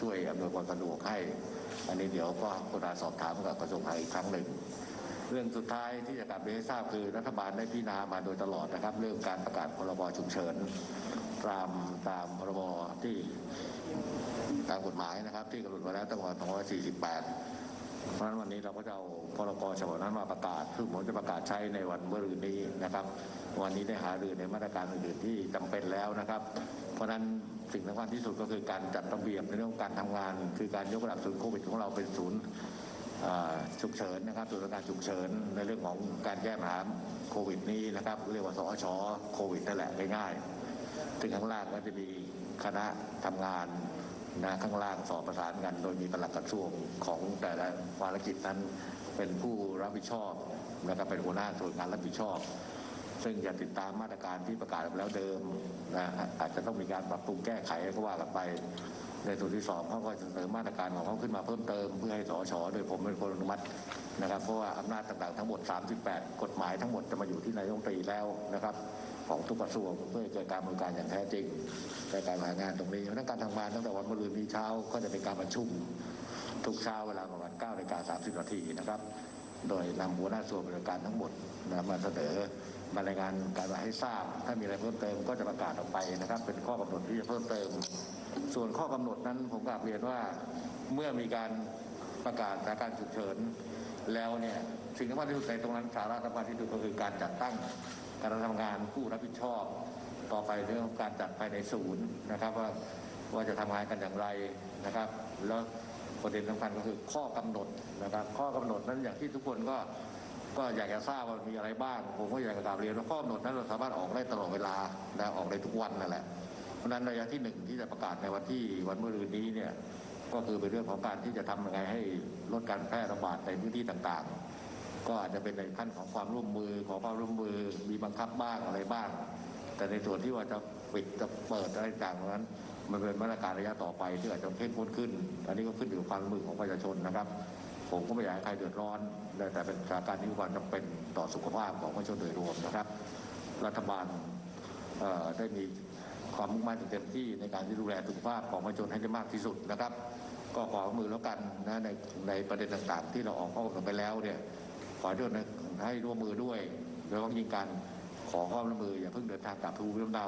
ช่วยอำนวยความสะดวกให้ อันนี้เดี๋ยวก็คุณอาสอบถามกับกระทรวงพาณิชย์อีกครั้งหนึ่ง เรื่องสุดท้ายที่จะกลับเรียนให้ทราบคือรัฐบาลได้พิจารณามาโดยตลอดนะครับ เรื่องการประกาศพรบฉุกเฉินตามตามพรบที่ตามกฎหมายนะครับ ที่กำหนดไว้แล้วตั้งแต่2548 เพราะฉะนั้นวันนี้เราก็จะเอาพรกฉบับนั้นมาประกาศซึ่งผมจะประกาศใช้ในวันเมื่อรืนนี้นะครับ วันนี้ได้หารือในมาตรการอื่นๆที่จำเป็นแล้วนะครับ เพราะฉะนั้นสิ่งสำคัญที่สุดก็คือการจัดระเบียบในเรื่องการทำงาน คือการยกระดับศูนย์โควิดของเราเป็นศูนย์ฉุกเฉินนะครับศูนย์การฉุกเฉินในเรื่องของการแก้ปัญหาโควิดนี้นะครับ เรียกว่าสอชโควิดนั่นแหละง่ายๆซึ่งข้างล่างก็จะมีคณะทำงาน นะข้างล่างสอบประสานกัน โดยมีปลัดกระทรวงของแต่ละภารกิจนั้นเป็นผู้รับผิดชอบนะครับเป็นหัวหน้าส่วนงานรับผิดชอบ ซึ่งจะติดตามมาตรการที่ประกาศไปแล้วเดิมนะอาจจะต้องมีการปรับปรุงแก้ไขก็ว่ากันไป ในส่วนที่สองเขาก็จะเสริมมาตรการของเขาขึ้นมาเพิ่มเติมเพื่อให้สชโดยผมเป็นคนอนุมัตินะครับ เพราะว่าอำนาจต่างๆทั้งหมด 38 กฎหมายทั้งหมดจะมาอยู่ที่นายกรัฐมนตรีแล้วนะครับ ของทุกกระทรวงเพื่อเกิดการบริการอย่างแท้จริงในการหางานตรงนี้เพราะนั้นการทำงานตั้งแต่วันมะรืนนี้เช้าก็จะเป็นการประชุมทุกเช้าเวลาประมาณ9นาฬิกา30นาทีนะครับ โดยนำหัวหน้าส่วนบริการทั้งหมดนะมาเสนอมารายงานการให้ทราบ ถ้ามีอะไรเพิ่มเติมก็จะประกาศออกไปนะครับ เป็นข้อกำหนดที่จะเพิ่มเติม ส่วนข้อกำหนดนั้นผมกลับเรียนว่าเมื่อมีการประกาศสถานการณ์ฉุกเฉินแล้วเนี่ยสิ่งที่สำคัญที่สุดในตรงนั้นสาระสำคัญที่สุดก็คือการจัดตั้ง การทำงานผู้รับผิดชอบ ต่อไปเรื่องการจัดภายในศูนย์นะครับ ว่าว่าจะทำงานกันอย่างไรนะครับ แล้วประเด็นสำคัญก็คือข้อกำหนดนะครับ ข้อกำหนดนั้นอย่างที่ทุกคนก็ก็อยากจะทราบว่ามีอะไรบ้าง ผมก็อยากจะกราบเรียนว่าข้อกำหนดนั้นเราสามารถออกได้ตลอดเวลานะออกได้ทุกวันนั่นแหละเพราะฉะนั้นระยะที่หนึ่งที่จะประกาศในวันที่วันเมะรืนนี้เนี่ยก็คือเป็นเรื่องของการที่จะทำยังไงให้ลดการแพร่ระบาดในพื้นที่ต่างๆ ก็อาจจะเป็นในขั้นของความร่วมมือขอความร่วมมือมีบังคับบ้างอะไรบ้าง แต่ในส่วนที่ว่าจะปิดจะเปิดอะไรต่างๆนั้น มันเป็นมาตรการระยะต่อไปที่อาจจะเข้มข้นขึ้น อันนี้ก็ขึ้นอยู่กับความร่วมมือของประชาชนนะครับ ผมก็ไม่อยากให้ใครเดือดร้อน แต่เป็นสถานการณ์ที่มีความจำเป็นต่อสุขภาพของประชาชนโดยรวมนะครับ รัฐบาลได้มีความมุ่งมั่นอย่างเต็มที่ในการที่ดูแลสุขภาพของประชาชนให้ได้มากที่สุดนะครับ ก็ขอมือแล้วกันนะในในประเด็นต่างๆ ที่เราออกข้อมูลไปแล้วเนี่ย ขอให้ทุกคนให้ร่วมมือด้วยโดยเฉพาะยิ่งการขอความร่วมมืออย่าเพิ่งเดินทางกลับภูมิลำเนา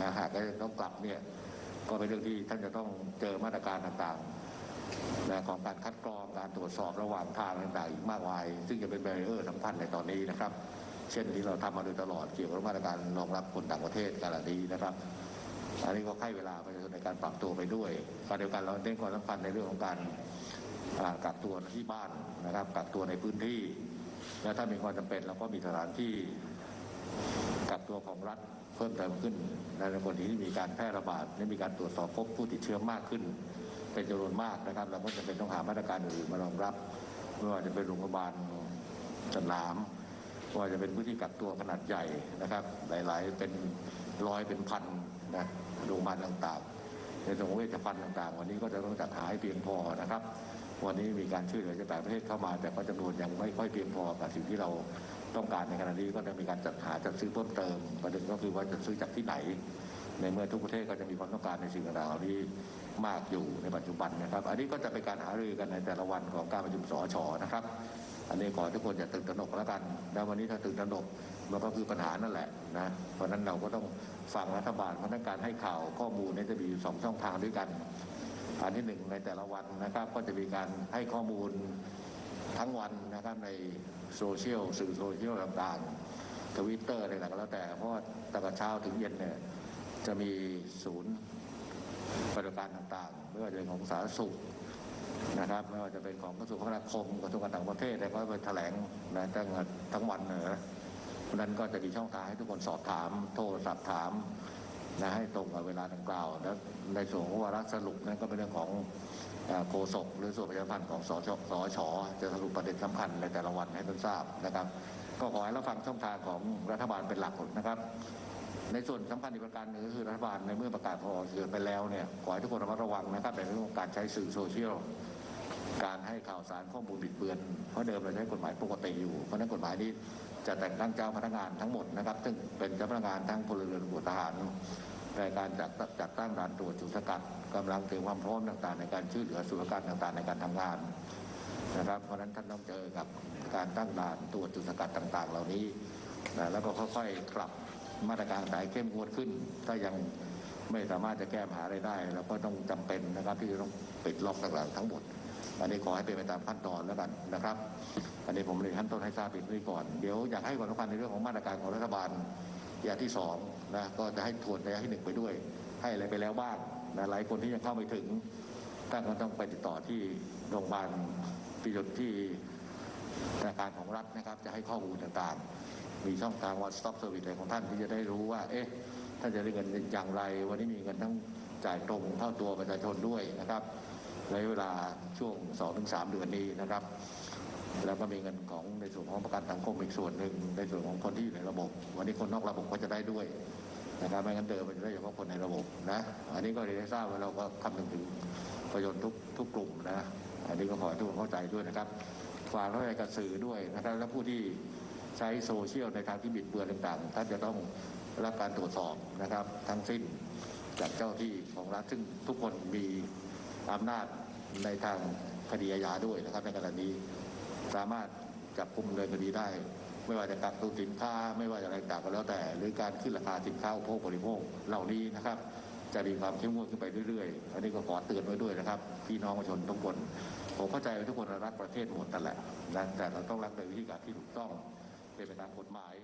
นะหากจะต้องกลับเนี่ยก็เป็นเรื่องที่ท่านจะต้องเจอมาตรการต่างๆนะของการคัดกรองการตรวจสอบระหว่างทางต่างๆอีกมากมาย ซึ่งจะเป็นแบรเออร์สำคัญในตอนนี้นะครับ เช่นที่เราทำมาโดยตลอดเกี่ยวกับมาตรการรองรับคนต่างประเทศการนี้นะครับอันนี้ก็ให้เวลาประชาชนในการปรับตัวไปด้วยขณะเดียวกันเราเน้นความสำคัญในเรื่องของการ กักตัวที่บ้านนะครับกักตัวในพื้นที่ และถ้ามีความจำเป็นเราก็มีสถานที่กักตัวของรัฐเพิ่มเติมขึ้นในกรณีที่มีการแพร่ระบาดและมีการตรวจสอบพบผู้ติดเชื้อมากขึ้น เป็นจำนวนมากนะครับ เราก็จะเป็นต้องหามาตรการอื่นมารองรับไม่ว่าจะเป็นโรงพยาบาลสนามว่าจะเป็นพื้นที่กักตัวขนาดใหญ่นะครับ หลาย ๆ เป็นร้อยเป็นพันนะโรงพยาบาลต่างๆ ในส่วนของเวชภัณฑ์ต่าง ๆ วันนี้ก็จะต้องจัดหาให้เพียงพอนะครับ วันนี้มีการช่วยเหลือจากต่างประเทศเข้ามา แต่ก็จำนวนยังไม่ค่อยเพียงพอกับสิ่งที่เราต้องการในขณะนี้ก็จะมีการจัดหาจัดซื้อเพิ่มเติมประเด็นก็คือว่าจะซื้อจากที่ไหน ในเมื่อทุกประเทศก็จะมีความต้องการในสิ่งต่างๆเหล่านี้มากอยู่ในปัจจุบันนะครับ อันนี้ก็จะเป็นการหารือกันในแต่ละวันของการประชุมสชนะครับ อันนี้ขอทุกคนอย่าตื่นตระหนกแล้วกันแล้ววันนี้ถ้าตื่นตระหนกมันก็คือปัญหานั่นแหละนะเพราะนั้นเราก็ต้องฟังรัฐบาลเพราะนั้นการให้ข่าวข้อมูลเนยจะมีอยู่สองช่องทางด้วยกัน อันที่หนึ่งในแต่ละวันนะครับ ก็จะมีการให้ข้อมูลทั้งวันนะครับในโซเชียลสื่อโซเชียลต่างๆทวิตเตอร์อะไรต่างๆก็แล้วแต่เพราะตั้งแต่เช้าถึงเย็นเนี่ยจะมีศูนย์ปฏิบัติการต่างๆ ไม่ว่าจะเป็นของสาธารณสุขนะครับไม่ว่าจะเป็นของกระทรวงคมนาคมกระทรวงการต่างประเทศอะไรก็ไปแถลงนะตั้งทั้งวันเนอะนั้นก็จะมีช่องทางให้ทุกคนสอบถาม โทรศัพท์ถาม นะให้ตรงกับเวลาดังกล่าวแล้วในส่วนของวาระสรุปนั้นก็เป็นเรื่องของโฆษกหรือส่วนประชาพันธ์ของสชสชจะสรุปประเด็นสำคัญในแต่ละวันให้ท่านทราบนะครับ ก็ขอให้เราฟังช่องทางของรัฐบาลเป็นหลักนะครับ ในส่วนสำคัญอีกประการหนึ่งก็คือรัฐบาลในเมื่อประกาศพอเกิดไปแล้วเนี่ยขอให้ทุกคนระมัดระวังนะครับในเรื่องของการใช้สื่อโซเชียล การให้ข่าวสารข้อมูลบิดเบือน เพราะเดิมเราใช้กฎหมายปกติอยู่ เพราะนั้นกฎหมายนี้จะแต่งตั้งเจ้าพนักงานทั้งหมดนะครับ ซึ่งเป็นเจ้าพนักงานทั้งพลเรือนตรวทหารในการจัดจัดตั้งด่านตรวจจุดสกัดกำลังเตรียมความพร้อมต่างๆ ในการช่วยเหลือสุรการต่างๆ ในการทำงานนะครับ เพราะฉะนั้นท่านต้องเจอกับการตั้งด่านตรวจจุดสกัดต่าง ๆ เหล่านี้นะแล้วก็ค่อยๆปรับมาตรการสายเข้มงวดขึ้น ถ้ายังไม่สามารถจะแก้ปัญหาอะไรได้ เราก็ต้องจำเป็นนะครับที่จะต้องปิดล็อกต่างๆทั้งหมด อันนี้ขอให้เป็นไปตามขั้นตอนแล้วกันนะครับ อันนี้ผมเรียขั้นต้นให้ทราบอีกนี้ก่อน เดี๋ยวอยากให้ความสำคัญในเรื่องของมาตรการของรัฐบาลอย่างที่สองนะก็จะให้ทวนระยะที่หนึ่งไปด้วย ให้อะไรไปแล้วบ้างนะหลายคนที่ยังเข้าไม่ถึงท่านก็ต้องไปติดต่อที่โรงพยาบาลพิจที่ธนาคารของรัฐนะครับ จะให้ข้อมูลต่างๆ มีช่องทาง one stop service อะไรของท่านที่จะได้รู้ว่า เอ๊ะท่านจะได้เงินอย่างไร วันนี้มีเงินทั้งจ่ายตรงเข้าตัวประชาชนด้วยนะครับ ในเวลาช่วง 2-3 เดือนนี้นะครับ แล้วก็มีเงินของในส่วนของประกันสังคมอีกส่วนหนึ่งในส่วนของคนที่อยู่ในระบบ วันนี้คนนอกระบบก็จะได้ด้วยนะครับไม่งั้นเดิมมันจะได้เฉพาะคนในระบบนะ อันนี้ก็เรียนให้ทราบว่าเราก็คำนึงถึงประโยชน์ทุกทุกกลุ่มนะอันนี้ก็ขอให้ทุกคนเข้าใจด้วยนะครับฝากไว้กับสื่อด้วยนะครับและผู้ที่ใช้โซเชียลในทางที่บิดเบือนต่างๆท่านจะต้องรับการตรวจสอบนะครับ ทั้งสิ้นจากเจ้าที่ของรัฐซึ่งทุกคนมี อำนาจในทางคดีอาญาด้วยนะครับในขณะนี้สามารถจับกุมเนินคดีได้ ไม่ว่าจะกักตุนสินค้าไม่ว่าจะอะไรต่างก็แล้วแต่ หรือการขึ้นราคาสินค้าอุปโภคบริโภคเหล่านี้นะครับ จะมีความเข้มงวดขึ้นไปเรื่อยๆ อันนี้ก็ขอเตือนไว้ด้วยนะครับ พี่น้องประชาชนทุกคนผมเข้าใจว่าทุกคนรักประเทศหมดนั่แหละนะแต่เราต้องรักในวิธีการที่ถูกต้องเป็นไปตามกฎหมาย